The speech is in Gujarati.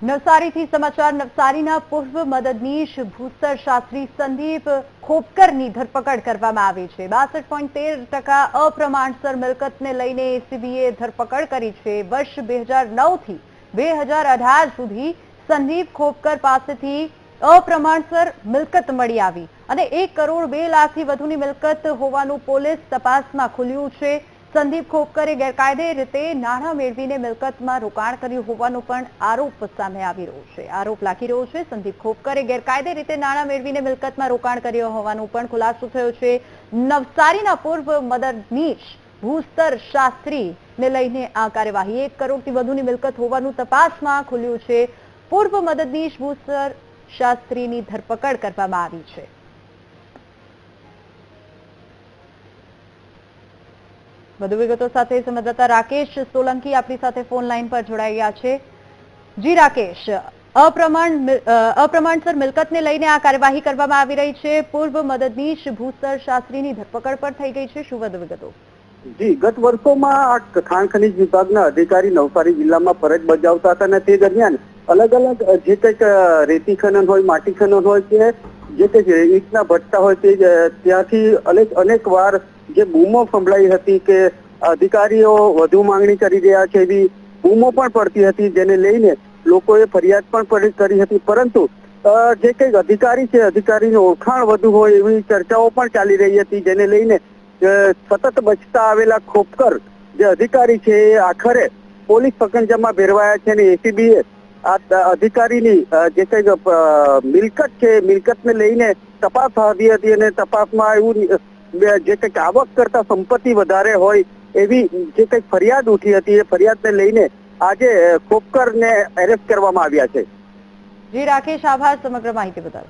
નવસારીથી સમાચાર, નવસારીના પૂર્વ મદદનીશ ભૂસર શાસ્ત્રી સંદીપ ખોપકરની ધરપકડ કરવામાં આવી છે. બાસઠ પોઈન્ટ તેર ટકા અપ્રમાણસર મિલકતને લઈને એસીબીએ ધરપકડ કરી છે. વર્ષ બે હજાર નવથી બે હજાર અઢાર સુધી સંદીપ ખોપકર પાસેથી અપ્રમાણસર મિલકત મળી આવી અને એક કરોડ બે લાખથી વધુની મિલકત હોવાનું પોલીસ તપાસમાં ખુલ્યું છે. સંદીપ ખોપકરે ગેરકાયદે રીતે નાણાં મેળવીને મિલકતમાં રોકાણ કર્યું હોવાનો પણ આરોપ સામે આવી રહ્યો છે. આરોપ લાગી રહ્યો છે, સંદીપ ખોપકરે ગેરકાયદે રીતે નાણાં મેળવીને મિલકતમાં રોકાણ કર્યું હોવાનું પણ ખુલાસો થયો છે. નવસારીના પૂર્વ મદદનીશ ભૂસ્તર શાસ્ત્રીને લઈને આ કાર્યવાહી એક કરોડથી વધુની મિલકત હોવાનું તપાસમાં ખુલ્યું છે. પૂર્વ મદદનીશ ભૂસ્તર શાસ્ત્રીની ધરપકડ કરવામાં આવી છે. વધુ વિગતો સાથે સંવાદદાતા રાકેશ સોલંકી આપણી સાથે ફોન લાઈન પર જોડાઈ છે. જી રાકેશ, અપ્રમાણ અપ્રમાણસર મિલકતને લઈને આ કાર્યવાહી કરવામાં આવી રહી છે. પૂર્વ મદદનીશ ભૂસર શાસ્ત્રીની ધરપકડ પણ થઈ ગઈ છે. શું વધુ વિગતો? જી, ગત વર્ષોમાં આ ખાણ ખનીજ વિભાગના અધિકારી નવસારી જિલ્લામાં ફરજ બજાવતા હતા અને તે દરમિયાન અલગ અલગ જે કંઈક રેતી ખનન હોય, માટી ખનન હોય કે જે કંઈક ઈંટના ભટ્ટા હોય તે ત્યાંથી અનેક અનેક વાર જે બૂમો સંભળાઈ હતી કે અધિકારીઓ વધુ માંગણી કરી રહ્યા છે એવી બૂમો પણ પડતી હતી, જેને લઈને લોકોએ ફરિયાદ પણ કરી- હતી. પરંતુ જે કંઈક અધિકારી છે, અધિકારીનું ઓળખાણ વધુ હોય એવી ચર્ચાઓ પણ ચાલી રહી હતી, જેને લઈને સતત બચતા આવેલા ખોપકર જે અધિકારી છે એ આખરે પોલીસ પકંજામાં ભેરવાયા છે અને એસીબીએ ત- અધિકારીની જે કઈ મિલકત છે, મિલકતને લઈને તપાસ આવી હતી અને તપાસમાં એવું જે કંઈક આવક કરતા સંપત્તિ વધારે હોય એવી જે કંઈક ફરિયાદ ઉઠી હતી, એ ફરિયાદને લઈને આજે ખોપકરને એરેસ્ટ કરવામાં આવ્યા છે. જી, રાકેશ, આભાર. સમગ્ર માહિતી બદલ